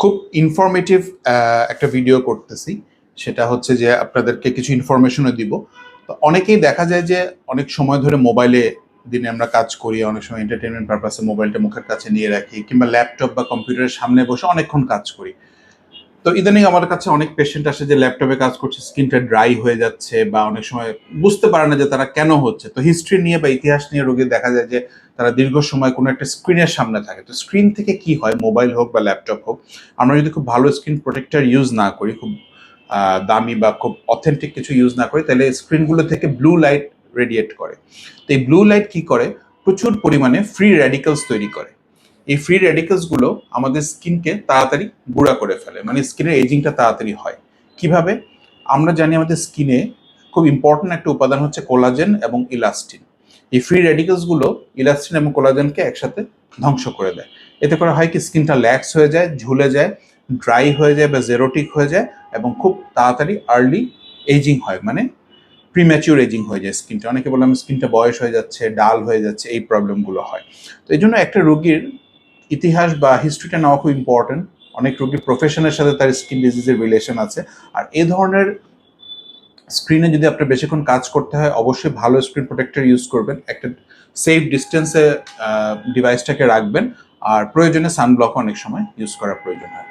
খুব ইনফরমেটিভ একটা ভিডিও করতেছি। সেটা হচ্ছে যে আপনাদেরকে কিছু ইনফরমেশনও দিব। তো অনেকেই দেখা যায় যে অনেক সময় ধরে মোবাইলে দিনে আমরা কাজ করি, অনেক সময় এন্টারটেনমেন্ট পারপাসে মোবাইলটা মুখের কাছে নিয়ে রাখি, কিংবা ল্যাপটপ বা কম্পিউটারের সামনে বসে অনেকক্ষণ কাজ করি। তো ইদানিং আমার কাছে অনেক পেশেন্ট আসে যে ল্যাপটপে কাজ করছে স্কিনটা ড্রাই হয়ে যাচ্ছে বা অনেক সময় বুঝতে পারে না যে তারা কেন হচ্ছে। তো হিস্ট্রি নিয়ে বা ইতিহাস নিয়ে রোগী দেখা যায় যে তারা দীর্ঘ সময় কোনো একটা স্ক্রিনের সামনে থাকে। তো স্ক্রিন থেকে কি হয়? মোবাইল হোক বা ল্যাপটপ হোক, আমরা যদি খুব ভালো স্ক্রিন প্রোটেক্টর ইউজ না করি, খুব দামি বা খুব অথেন্টিক কিছু ইউজ না করি, তাহলে স্ক্রিনগুলো থেকে ব্লু লাইট রেডিয়েট করে। তো এই ব্লু লাইট কি করে? প্রচুর পরিমাণে ফ্রি র্যাডিক্যালস তৈরি করে। এই ফ্রি র্যাডিক্যালসগুলো আমাদের স্কিনকে তাড়াতাড়ি গুঁড়া করে ফেলে মানে স্কিনের এজিংটা তাড়াতাড়ি হয়। কীভাবে? আমরা জানি আমাদের স্কিনে খুব ইম্পর্ট্যান্ট একটা উপাদান হচ্ছে কোলাজেন এবং ইলাস্টিন এই ফ্রি র্যাডিক্যালসগুলো ইলাস্টিন এবং কোলাজেনকে একসাথে ধ্বংস করে দেয়। এতে করে হয় কি, স্কিনটা ল্যাক্স হয়ে যায়, ঝুলে যায় ড্রাই হয়ে যায় বা জেরোটিক হয়ে যায় এবং খুব তাড়াতাড়ি আর্লি এজিং হয় মানে প্রিম্যাচিউর এজিং হয়ে যায় স্কিনটা। অনেকে বললাম স্কিনটা বয়স হয়ে যাচ্ছে, ডাল হয়ে যাচ্ছে, এই প্রবলেমগুলো হয়। তো এই জন্য একটা রোগীর ইতিহাস বা হিস্ট্রিটা নেওয়া খুব ইম্পর্টেন্ট অনেক রোগীর প্রফেশনের সাথে তার স্কিন ডিজিজের রিলেশন আছে। আর এ ধরনের স্ক্রিনে যদি আপনার বেশিক্ষণ কাজ করতে হয়, অবশ্যই ভালো স্ক্রিন প্রোটেক্টর ইউজ করবেন। একটা সেফ ডিস্টেন্সে ডিভাইসটাকে রাখবেন। আর প্রয়োজনে সানব্লক অনেক সময় ইউজ করা প্রয়োজন হয়।